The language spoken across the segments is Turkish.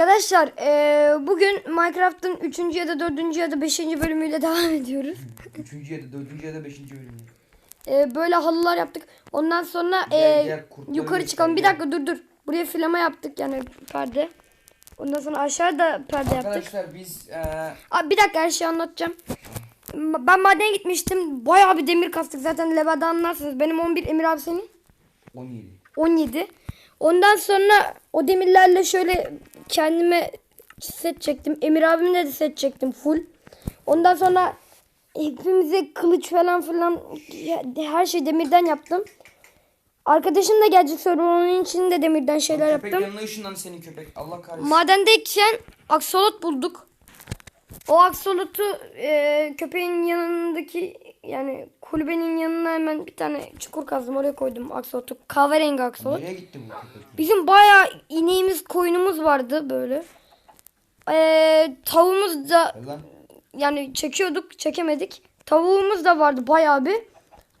Arkadaşlar eee, bugün Minecraft'ın 3. ya da 4. ya da 5. bölümüyle devam ediyoruz. Üçüncü ya da dördüncü ya da beşinci bölüm. Eee, böyle halılar yaptık. Ondan sonra Diğer- eee, diğer kurtları yukarı çıkalım. Bir dakika dur dur. Buraya filama yaptık yani perde. Ondan sonra aşağıda perde yaptık. Arkadaşlar biz eee Abi bir dakika her şeyi anlatacağım. Ma- Ben madene gitmiştim. Bayağı bir demir kastık. Zaten Leva'da anlarsınız. Benim 11 Emir abi senin 17. 17. Ondan sonra o demirlerle şöyle kendime set çektim. Emir abimle de set çektim full. Ondan sonra hepimize kılıç falan filan her şey demirden yaptım. Arkadaşım da gelecek sonra onun için de demirden şeyler köpek yaptım. yanına ışınlandı senin köpek. Allah kahretsin. Madendeyken aksolot bulduk. O aksolotu e, köpeğin yanındaki yani kulübenin yanına hemen bir tane çukur kazdım oraya koydum aksolotu. Kahverengi aksolot. Nereye gitti bu köpek? Bizim bayağı ineğimiz koyunumuz vardı böyle. E, tavuğumuz da lan. yani çekiyorduk çekemedik. Tavuğumuz da vardı bayağı bir.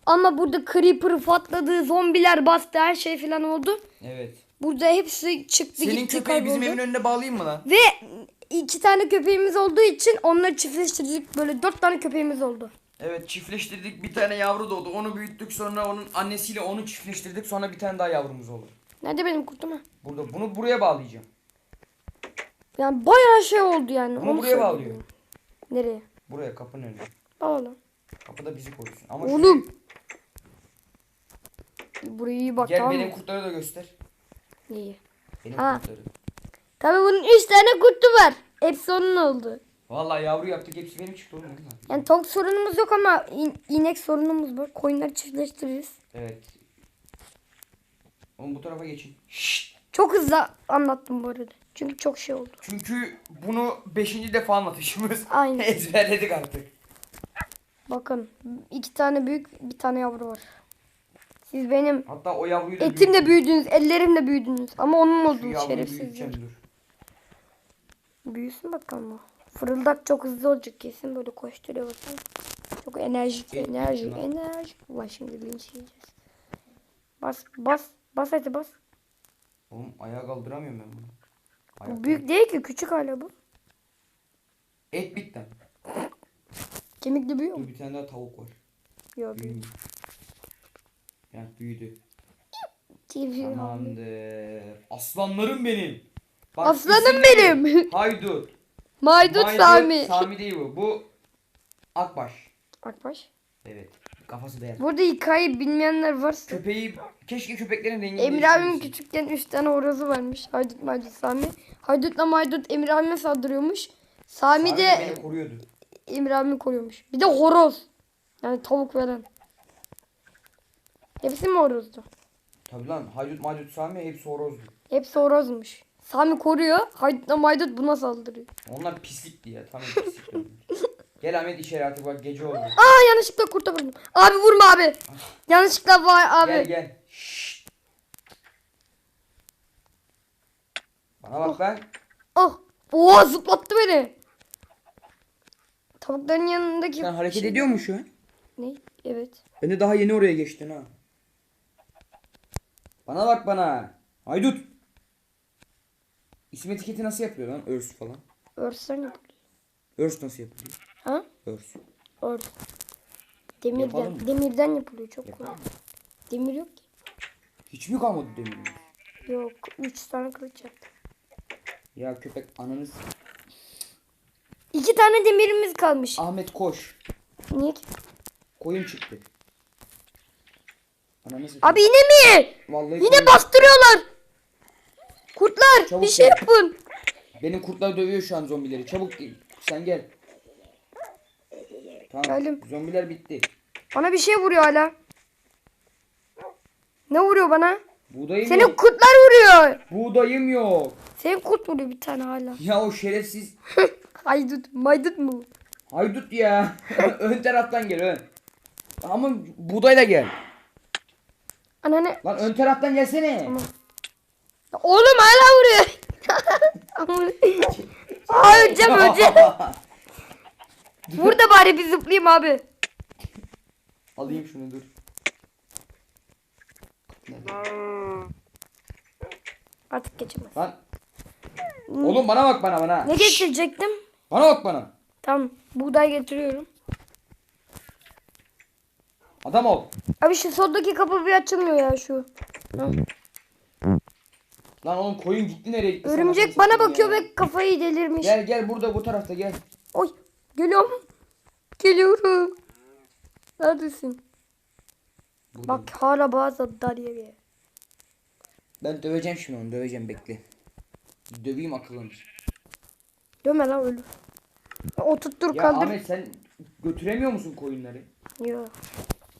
Ama burada creeper patladı, zombiler bastı, her şey falan oldu. Evet. Burada hepsi çıktı Senin gitti köpeği bizim evin önüne bağlayayım mı lan? Ve iki tane köpeğimiz olduğu için onları çiftleştirdik. Böyle dört tane köpeğimiz oldu. Evet çiftleştirdik bir tane yavru doğdu. Onu büyüttük sonra onun annesiyle onu çiftleştirdik. Sonra bir tane daha yavrumuz oldu. Nerede benim kurtum ha? Burada bunu buraya bağlayacağım. Yani bayağı şey oldu yani. Bunu onu buraya söyleyeyim. bağlıyor. Nereye? Buraya kapının önüne. Lan. Kapıda bizi korusun. Ama şu- Oğlum. Buraya iyi bak Gel tamam benim mı? kurtları da göster. İyi. Benim Ha. kurtları. Tabii bunun üç tane kurtu var. Hepsi onun oldu. Vallahi yavru yaptık hepsi benim çıktı oğlum. ne? Yani tavuk sorunumuz yok ama in- inek sorunumuz var. Koyunları çiftleştiririz. Evet. Oğlum bu tarafa geçin. Şşt. Çok hızlı anlattım bu arada. Çünkü çok şey oldu. Çünkü bunu 5. defa anlatışımız. Aynen. Ezberledik artık. Bakın iki tane büyük bir tane yavru var. Siz benim Hatta o yavruyu da etimle büyüdünüz, ellerimle büyüdünüz. Ama onun Şu olduğunu yavruyu şerefsizler. büyüteceğim dur. Büyüsün bakalım o. Fırıldak çok hızlı olacak kesin böyle koşturuyor bakalım. Çok enerjik, enerji, enerji. Ulan şimdi linç yiyeceğiz. Bas, bas, bas hadi bas. Oğlum ayağa kaldıramıyorum ben bunu. Ayak- Bu büyük değil ki, küçük hala bu. Et bitti. Kemikli büyüyor mu? Bir tane daha tavuk var. Yok. Büyümüş. Yani büyüdü. Tamamdır. Aslanlarım benim. Bak, Aslanım benim. Haydut. Maydut Haydut, Sami. Sami değil bu. Bu Akbaş. Akbaş. Evet. Kafası beyaz. Burada hikaye bilmeyenler varsa. Köpeği keşke köpeklerin rengini Emir değiştirmesin. küçükken 3 tane horozu varmış. Haydut Maydut Sami. Haydutla Maydut Emir abime saldırıyormuş. Sami, Sami de beni koruyordu. Emir abimi koruyormuş. Bir de horoz. Yani tavuk veren. Hepsi mi horozdu? Tabi lan Haydut Maydut Sami hepsi horozdu. Hepsi horozmuş. Sami koruyor. Haydutla Maydut buna saldırıyor. Onlar pislikti ya. Tam onlar. Gel Ahmet içeri artık bak gece oldu. Aa yanlışlıkla kurta vurdum. Abi vurma abi. Yanlışlıkla var abi. Gel gel. Şşt. Bana bak ben. Oh. Oha zıplattı beni. Tavukların yanındaki... Sen hareket şey- ediyor mu şu an? Ne? Evet. Ben de daha yeni oraya geçtin ha. Bana bak bana. Haydut. İsim etiketi nasıl yapıyor lan? Örs falan. Örsen yapılıyor. Örs nasıl yapılıyor? Ha? Örs. Örs. Demirden, Yapalım mı? demirden yapılıyor çok Yapalım kolay. mı? Demir yok ki. Hiç mi kalmadı demirimiz? Yok. Üç tane kılıç yaptım. Ya köpek ananız. İki tane demirimiz kalmış. Ahmet koş. Niye ki? Koyun çıktı. Ananı satayım. Abi yine mi? Vallahi Yine koyun- bastırıyorlar. Kurtlar Çabuk bir şey gel. yapın. Benim kurtlar dövüyor şu an zombileri. Çabuk gel. Sen gel. Tamam. Geldim. Zombiler bitti. Bana bir şey vuruyor hala. Ne vuruyor bana? Buğdayım Senin yok. kurtlar vuruyor. Buğdayım yok. Senin kurt vuruyor bir tane hala. Ya o şerefsiz Haydut, maydut mu? haydut ya. ön taraftan gel ön. Ama buğdayla gel. Anne. Lan ön taraftan gelsene. Tamam. Oğlum hala vuruyor. Aa öleceğim öleceğim. Vur da bari bir zıplayayım abi. Alayım şunu dur. Artık geçemez. Lan Oğlum bana bak bana bana. Ne getirecektim? Bana bak bana. Tamam buğday getiriyorum. Adam ol. Abi şu soldaki kapı bir açılmıyor ya şu. Ha. Lan oğlum koyun gitti nereye gitti? Örümcek bana bakıyor ya? ve kafayı delirmiş. Gel gel burada bu tarafta gel. Oy geliyorum. Geliyorum. Neredesin? Burada. Bak hala bazı darya Ben döveceğim şimdi onu döveceğim bekle. Döveyim akıllını. Döme lan ölür. Oturttur Ya kaldır. Ahmet sen götüremiyor musun koyunları? Yok.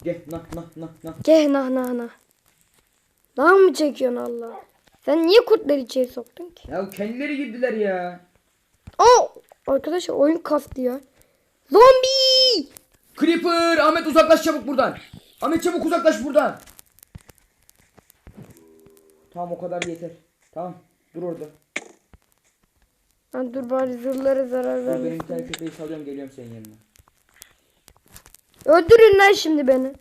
Gel nah nah nah nah. Gel nah nah nah. Daha mı çekiyorsun Allah? Sen niye kurtları içeri soktun ki? Ya kendileri girdiler ya. Aa! Arkadaşlar oyun kastı ya. Zombi! Creeper Ahmet uzaklaş çabuk buradan. Ahmet çabuk uzaklaş buradan. Tamam o kadar yeter. Tamam dur orada. Lan dur bari zırhlara zarar Dur benim bir vermesin. tane köpeği salıyorum geliyorum senin yanına. Öldürün lan şimdi beni.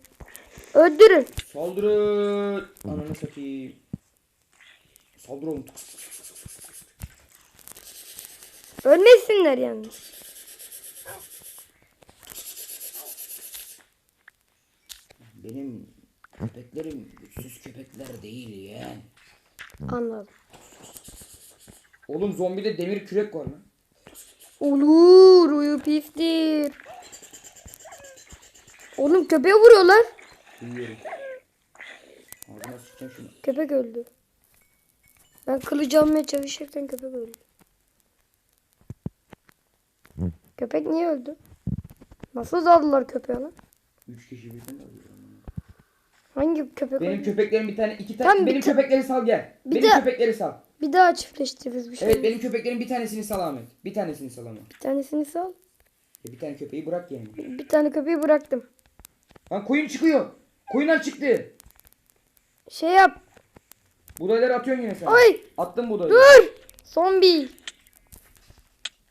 Öldürün. Saldırın. Ananı satayım. Saldır oğlum. Ölmesinler yani. Benim köpeklerim güçsüz köpekler değil ya. Anladım. Oğlum zombide demir kürek var lan. Olur uyu pistir. Oğlum köpeğe vuruyorlar. Biliyorum. Ağzına sıçacağım şunu. Köpek öldü. Ben kılıcı almaya çalışırken köpek öldü. Köpek niye öldü? Nasıl daldılar köpeğe lan? Üç kişi birden alıyorum. Hangi köpek Benim öldü? köpeklerim bir tane iki tane. Tamam, bir benim ta- köpekleri sal gel. Bir benim de- köpekleri sal. Bir daha çiftleştiririz bir şey. Evet benim köpeklerin bir tanesini sal Ahmet. Bir tanesini sal ama. Bir tanesini sal. Ya bir tane köpeği bırak yani. Bir tane köpeği bıraktım. Lan koyun çıkıyor. Koyunlar çıktı. Şey yap. Buğdayları atıyorsun yine sen. Ay Attım buğdayları. dur. Zombi.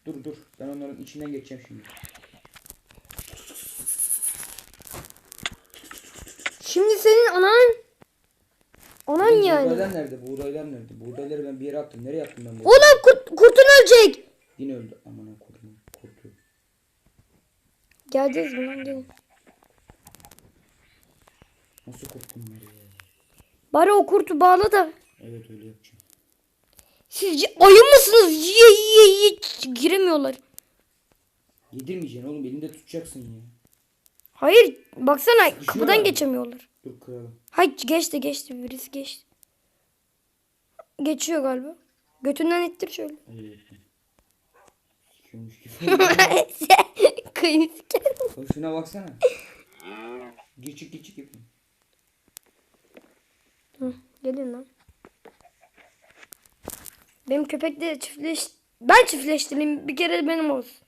Dur dur. Ben onların içinden geçeceğim şimdi. Şimdi senin anan. Anan Benim yani. Buğdaylar nerede? Buğdaylar nerede? Buğdayları ben bir yere attım. Nereye attım ben bu? Oğlum kurt, kurtun ölecek. Yine öldü. Aman ha kurtum. Kurtu. Geleceğiz lan gelin. Nasıl kurttum var ya? Bari o kurtu bağla da. Evet öyle yapacağım. Siz ayı mısınız? Yiye yiye yiye giremiyorlar. Yedirmeyeceksin oğlum. Elinde tutacaksın ya. Hayır baksana Düşüyorlar kapıdan mı? geçemiyorlar. Dur kıralım. Hayır geçti geçti birisi geçti. Geçiyor galiba. Götünden ittir şöyle. Evet. Sikiyormuş gibi. Kıyım siker. Bak şuna baksana. Geçik geçik yapayım. Gelin lan. Benim köpek de çiftleş... Ben çiftleştireyim bir kere benim olsun.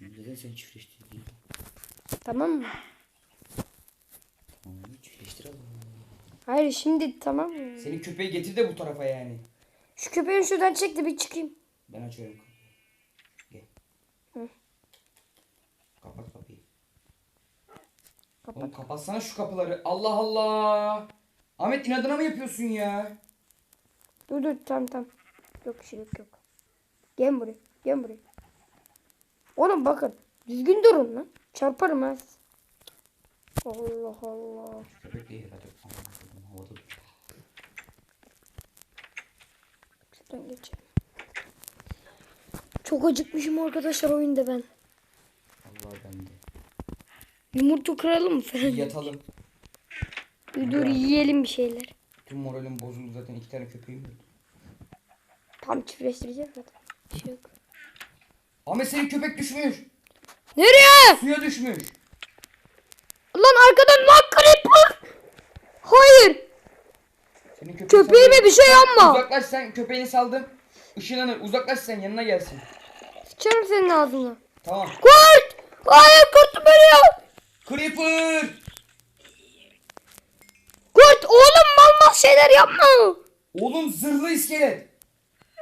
Neden sen çiftleştirdin? Tamam mı? Tamam çiftleştirelim. Hayır şimdi tamam mı? Senin köpeği getir de bu tarafa yani. Şu köpeği şuradan çek de bir çıkayım. Ben açıyorum kapıyı. Gel. Hı. Kapat kapıyı. Kapat. Oğlum kapatsana şu kapıları. Allah Allah. Ahmet inadına mı yapıyorsun ya? Dur dur tamam tamam. Yok bir şey yok yok. Gel buraya. Gel buraya. Oğlum bakın. Düzgün durun lan. Çarparım ha. Allah Allah. Köpek değil hadi. Aman, Havada dur. Şuradan geçelim. Çok acıkmışım arkadaşlar oyunda ben. Allah bende. Yumurta kıralım mı yatalım. Dur dur yiyelim bir şeyler. Tüm moralim bozuldu zaten iki tane köpeğim öldü. Tam çiftleştireceğiz zaten. Bir şey yok. Ahmet senin köpek düşmüş. Nereye? Suya düşmüş. Lan arkadan lan creeper. Hayır. Senin köpeği Köpeğime bir şey yapma. Uzaklaş sen köpeğini saldım. Işınlanır. Uzaklaş sen yanına gelsin. Sıçarım senin ağzına. Tamam. Kurt. Hayır kurt bölüyor. Creeper. Kurt oğlum mal mal şeyler yapma. Oğlum zırhlı iskelet.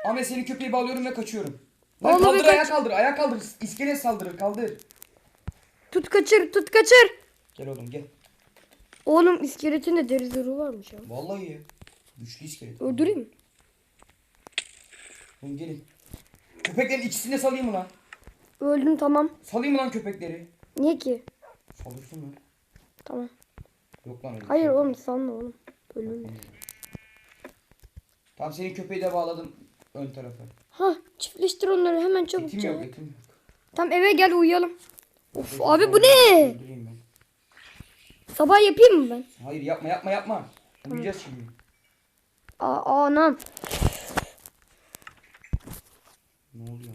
Ahmet senin köpeği bağlıyorum ve kaçıyorum. Lan Oğlum kaldır bir kaç- ayağa kaldır. Ayağa kaldır. İskelet saldırır. Kaldır. Tut kaçır tut kaçır. Gel oğlum gel. Oğlum iskeletin de deri zırhı varmış ya. Vallahi ya. Güçlü iskelet. Öldüreyim mi? Lan gelin. Köpeklerin ikisini de salayım mı lan? Öldüm tamam. Salayım mı lan köpekleri? Niye ki? Salırsın lan. Tamam. Yok lan öyle. Hayır şey. oğlum sanma oğlum. Ölüm. Tamam senin köpeği de bağladım ön tarafa. Ha çiftleştir onları hemen çabuk. Etim çabuk. yok etim yok. Tamam eve gel uyuyalım. Of abi bu ne? Ben. Sabah yapayım mı ben? Hayır yapma yapma yapma. Uyuyacağız şimdi. Aa, anam. Ne oluyor?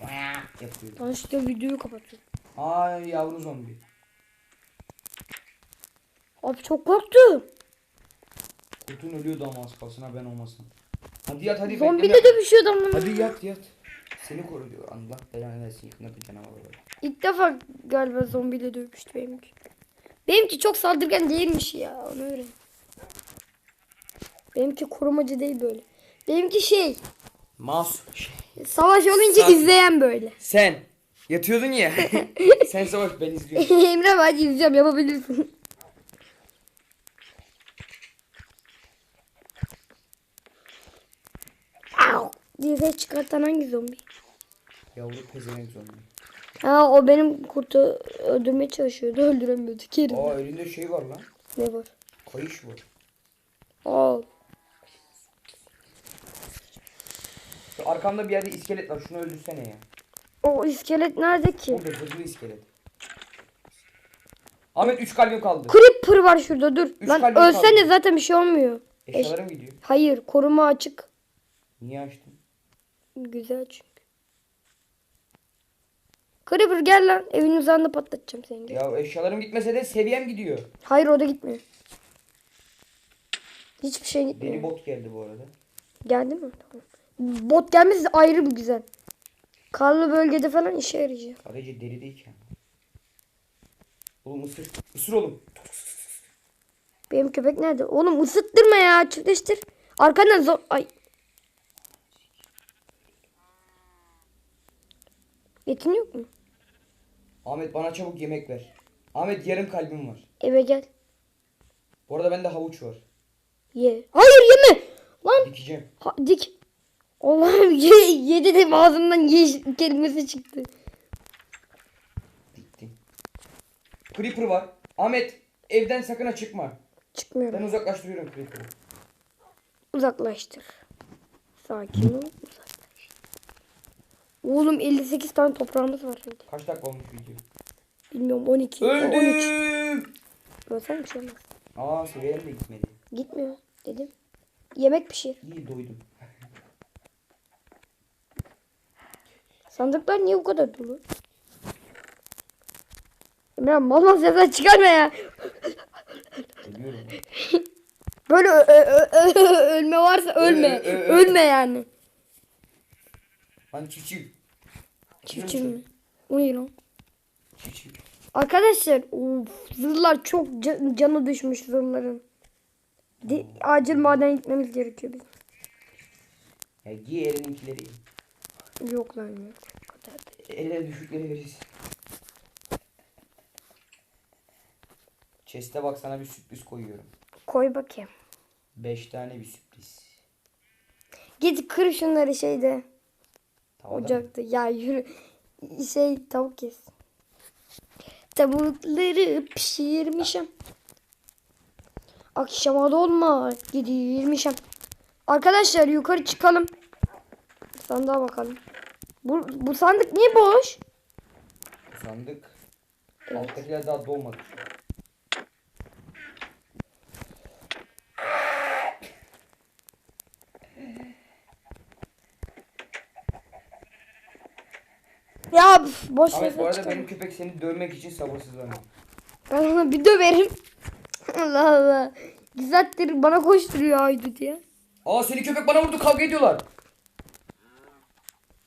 lan? Yapıyor. Yanlışlıkla videoyu kapatıyorum. Ay yavru zombi. Abi çok korktum. Kurtun ölüyordu ama ha ben olmasam. Hadi yat hadi Zombi de dövüşüyor adamla. Hadi yat yat. Seni koru diyor. Allah belanı versin yakında bir canavar var. İlk defa galiba zombiyle dövüştü benimki. Benimki çok saldırgan değilmiş ya onu öğren. Benimki korumacı değil böyle. Benimki şey Mas. savaş olunca Sa- izleyen böyle. Sen. Yatıyordun ya. Sen savaş ben izliyorum. Emre hadi izleyeceğim yapabilirsin. Au! diye ses çıkartan hangi zombi? Yavru pezevenk zombi. Ha o benim kurtu öldürmeye çalışıyordu. Öldüremiyordu. Kerim. Aa elinde şey var lan. Ne var? Kayış var. Aa. Şu arkamda bir yerde iskelet var. Şunu öldürsene ya. O iskelet nerede ki? Burada hızlı iskelet. Ahmet 3 kalbim kaldı. Creeper var şurada dur. Üç Lan ölsene kaldı. zaten bir şey olmuyor. Eş- Eşyalarım gidiyor. Hayır koruma açık. Niye açtın? Güzel çünkü. Creeper gel lan. Evin uzağında patlatacağım seni. Ya eşyalarım gitmese de seviyem gidiyor. Hayır o da gitmiyor. Hiçbir şey gitmiyor. Deli bot geldi bu arada. Geldi mi? Tamam. Bot gelmesi ayrı bir güzel. Karlı bölgede falan işe yarayacak. Sadece deri değil ki. Oğlum ısır. Isır oğlum. Benim köpek nerede? Oğlum ısıttırma ya. Çiftleştir. Arkandan zor... Ay. Etin yok mu? Ahmet bana çabuk yemek ver. Ahmet yarım kalbim var. Eve gel. Bu arada bende havuç var. Ye. Hayır yeme. Lan Dikeceğim. ha, dik. Allah'ım ye, ye dedim ağzımdan ye kelimesi çıktı. Diktim. Creeper var. Ahmet evden sakın ha çıkma. Ben Çıkmıyorum. uzaklaştırıyorum Creeper'ı. Uzaklaştır. Sakin ol. Uzaklaştır. Oğlum 58 tane toprağımız var şimdi. Kaç dakika olmuş video? Bilmiyorum 12. o 13. Öldüm. Ölsen bir şey olmaz. Aa seviyem de gitmedi. Gitmiyor dedim. Yemek pişir. İyi doydum. Sandıklar niye bu kadar dolu? Emre mal mal sesler çıkarma ya. Böyle ölme varsa ölme. Ölme yani. Lan çiftçi. Çiftçi mi? O ne lan? Arkadaşlar of, zırhlar çok ca- canı düşmüş zırhların. De- acil maden gitmemiz gerekiyor bizim. Ya giy elinkileri. Yok lan yok. Eller düşükleri veririz. Chest'e bak sana bir sürpriz koyuyorum. Koy bakayım. 5 tane bir sürpriz. Git kır şunları şeyde. Mı? Ocakta. Ya yürü. Şey tavuk kes. Tavukları pişirmişim. Akşama dolma gidirmişim. Arkadaşlar yukarı çıkalım. Sandığa bakalım. Bu, bu sandık niye boş? Sandık. Evet. Alttakiler daha dolmadı. Ya üf, boş Ahmet bu ver arada benim köpek seni dövmek için sabırsızlanıyor. Ben ona bir döverim. Allah Allah. Güzeldir bana koşturuyor haydut ya. Aa senin köpek bana vurdu kavga ediyorlar.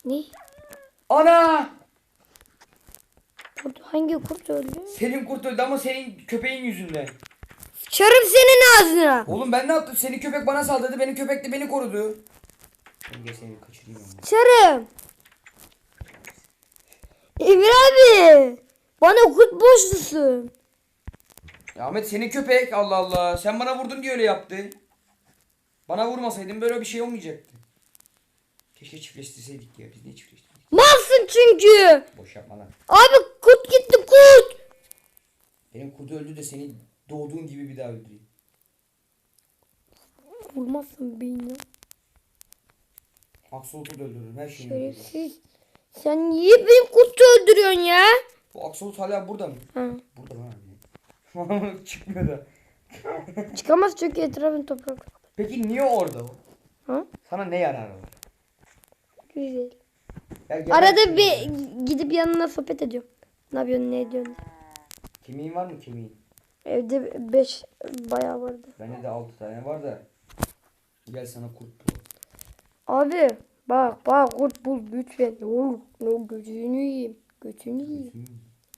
Ne? Ana! Kurt, hangi kurt öldü? Senin kurt öldü ama senin köpeğin yüzünden. Çarım senin ağzına. Oğlum ben ne yaptım? Senin köpek bana saldırdı. Benim köpek de beni korudu. Ben gel seni kaçırayım ama. Çarım. Emir abi. Bana kurt borçlusun. Ya Ahmet senin köpek Allah Allah. Sen bana vurdun diye öyle yaptı. Bana vurmasaydın böyle bir şey olmayacaktı. Keşke çiftleştirseydik ya. Biz niye çiftleştirdik? Malsın çünkü. Boş yapma lan. Abi kurt gitti kurt. Benim kurdu öldü de seni doğduğun gibi bir daha öldüreyim. Vurmazsın beni. Aksolot'u da öldürürüm. Her şeyini öldürürüm. Şerefsiz. Sen niye benim kurtu öldürüyorsun ya? Bu Aksolut hala burada mı? Ha. Burada lan. Çıkmıyor da. Çıkamaz çünkü etrafın toprak. Peki niye orada o? Ha? Sana ne yararı var? Güzel. Ya Arada bir gidip yanına sohbet ediyorum. Ne yapıyorsun ne ediyorsun? Kemiğin var mı kemiğin? Evde 5 bayağı vardı. Bende de 6 tane var da. Gel sana kurt bulalım. Abi bak bak kurt bul lütfen. Ne olur gözünü yiyeyim. Gözünü yiyeyim.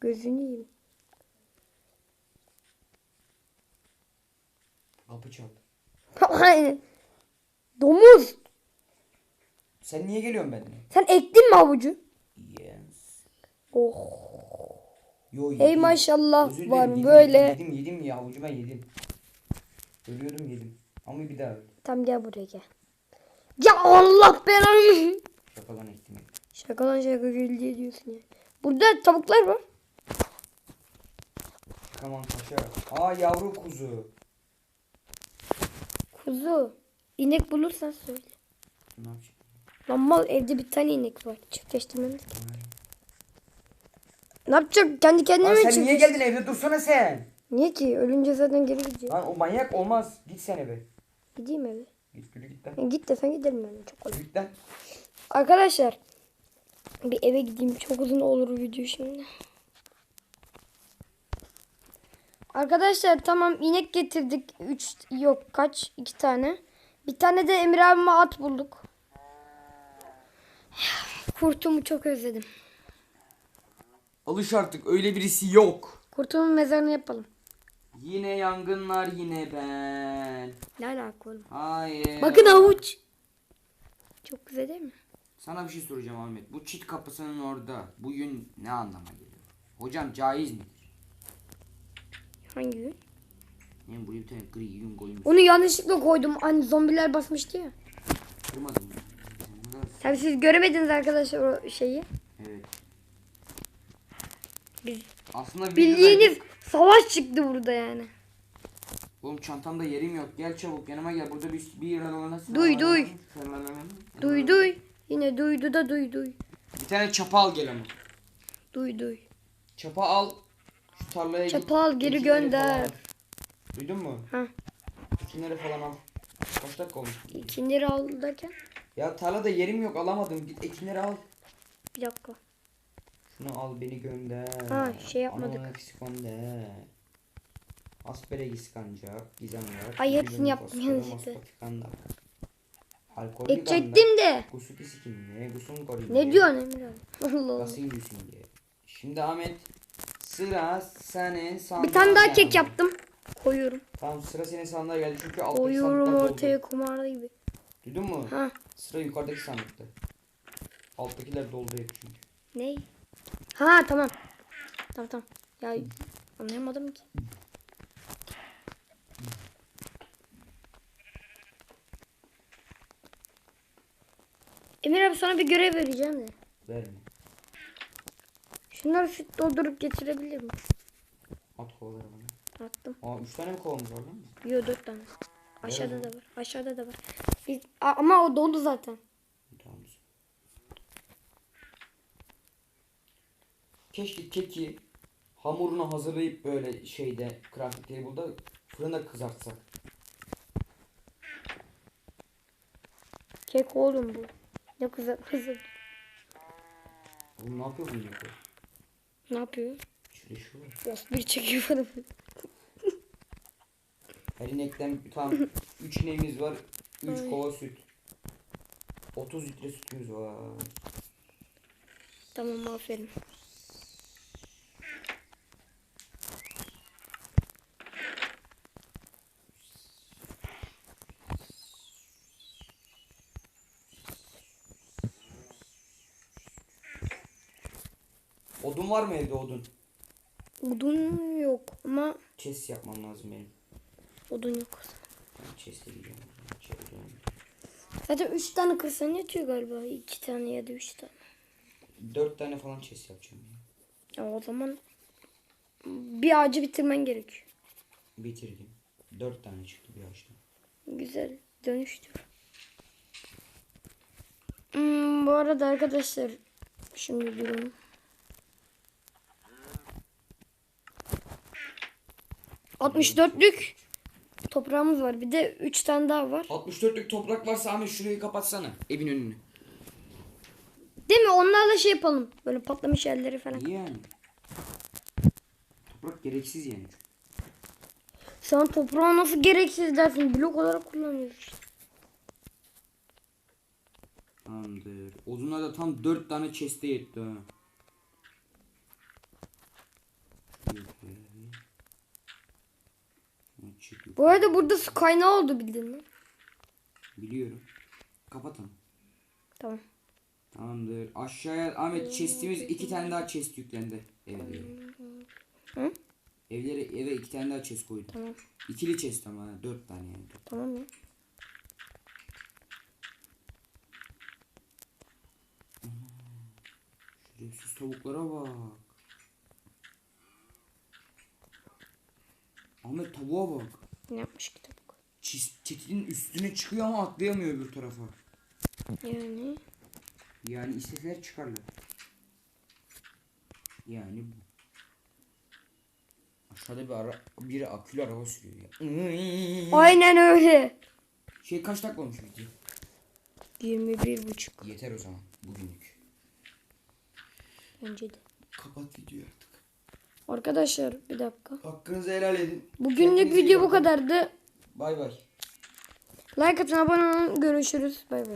Gözünü yiyeyim. Kapı. Aynen. Domuz. Sen niye geliyorsun benimle? Sen ektin mi havucu? Yes. Oh. Yo, Hey yedim. maşallah Özür var yedim, böyle. Yedim yedim ya avucuma yedim. Ölüyordum yedim. Ama bir daha öldüm. Tam gel buraya gel. Ya Allah belanı. Şakadan ektim. ektim. Şakadan şaka güldü diyorsun ya. Burada tavuklar var. Tamam paşa. Aa yavru kuzu. Kuzu. İnek bulursan söyle. Ne yapacağım? Lan mal evde bir tane inek var. Çiftleştirmemiz. Ne yapacak? Kendi kendine Lan mi sen niye çiftleş- geldin evde dursana sen. Niye ki? Ölünce zaten geri gidecek. Lan o manyak olmaz. Git sen eve. Gideyim eve. Git yürü git lan. Git desen gidelim yani. Çok kolay. Git lan. Arkadaşlar. Bir eve gideyim. Çok uzun olur video şimdi. Arkadaşlar tamam inek getirdik. 3 yok kaç? 2 tane. Bir tane de Emir abime at bulduk. Kurtumu çok özledim. Alış artık öyle birisi yok. Kurtumun mezarını yapalım. Yine yangınlar yine ben. Ne alaka oğlum? Hayır. Bakın avuç. Çok güzel değil mi? Sana bir şey soracağım Ahmet. Bu çit kapısının orada bugün ne anlama geliyor? Hocam caiz midir? Hangi gün? Yani buraya bir tane gri yün koymuş. Onu yanlışlıkla koydum. Hani zombiler basmıştı ya. Kırmadın mı? Tabii siz göremediniz arkadaşlar o şeyi. Evet. Biz- Aslında videoda- Bildiğiniz savaş çıktı burada yani. Oğlum çantamda yerim yok. Gel çabuk yanıma gel. Burada bir bir nasıl? Duy, duy. Duy duy. Yine duydu da duy duy. Bir tane çapa al gel ama. Duy duy. Çapa al. Şu tarlaya git. Çapa al, geri gönder. Duydun mu? Ha. Ekinleri falan al. Kaç dakika olmuş? İkinleri al derken. Ya tarlada yerim yok alamadım. Git ekinleri al. Bir dakika. Şunu al beni gönder. Ha, şey yapmadık. Ananı gönder. Aspere giskancak, gizem var. Ay, hepsini yaptım yanlışlıkla. Alkollü Ekecektim de. Gusuki sikinle, gusun korinle. Ne diyorsun Emir abi? Allah Allah. Gasın yüzün diye. Şimdi Ahmet sıra senin sandalye. Bir tane daha kek yaptım. Koyuyorum. Tamam sıra senin sandığa geldi çünkü alttaki Koyuyorum sandıklar doldu. ortaya kumarda gibi. Duydun mu? Ha. Sıra yukarıdaki sandıkta. Alttakiler doldu hep çünkü. Ne? Ha tamam. Tamam tamam. Ya anlayamadım ki. Emir abi sana bir görev vereceğim de. Verme. Şunları süt doldurup getirebilir mi? At kovaları bana. Attım. Aa 3 tane mi kovamız var lan? Yo dört tane. Aşağıda da var. Aşağıda da var. Biz, ama o doldu zaten. Tamam. Keşke keki hamurunu hazırlayıp böyle şeyde crafting table'da fırında kızartsak. Kek oğlum bu. Ne kızar kızım. Oğlum ne yapıyor bu inek o? Ne yapıyor? Şöyle şu var. Biraz bir çekiyor bana. Her inekten tam 3 ineğimiz var. 3 Ay. kova süt. 30 litre sütümüz var. tamam aferin. Odun var mı evde odun? Odun yok ama Chest yapmam lazım benim. odun yok. Ben. Şey, odun. Zaten 3 tane kırsan yetiyor galiba. 2 tane ya da 3 tane. Dört tane falan chest yapacağım. ya. O zaman bir ağacı bitirmen gerekiyor. Bitirdim. Dört tane çıktı bir ağaçtan. Güzel dönüştür. Hmm, bu arada arkadaşlar şimdi durun. ...64'lük toprağımız var. Bir de 3 tane daha var. 64'lük toprak varsa Ahmet şurayı kapatsana. Evin önünü. Değil mi? Onlarla şey yapalım. Böyle patlamış yerleri falan. Niye yani? Toprak gereksiz yani. Sen toprağı nasıl gereksiz dersin? Blok olarak kullanıyoruz işte. Tamamdır. Odunlar da tam 4 tane chest'e yetti ha. Şöyle koyalım. Şunu çekip- Bu arada burada su kaynağı oldu bildin mi? Biliyorum. Kapatalım. Tamam. Tamamdır. Aşağıya Ahmet chest'imiz iki tane daha chest yüklendi. Evlere. Hı? Evlere eve iki tane daha chest koydum. Tamam. İkili chest ama ha, dört tane yani. Tamam ya. Şerefsiz tavuklara bak. Ahmet tavuğa bak. Ne yapmış kitap? Çiz, çetinin üstüne çıkıyor ama atlayamıyor öbür tarafa. Yani Yani isteseler çıkarlar. Yani bu. Aşağıda bir ara, biri akülü araba sürüyor ya. aynen öyle. Şey kaç dakika olmuş video? 21 buçuk Yeter o zaman bugünlük. bence de. Kapat videoyu artık. Arkadaşlar bir dakika. Hakkınızı helal edin. Bugünlük Kendinize video bu kadardı. Bay bay. Like atın abone olun. Görüşürüz. Bay bay.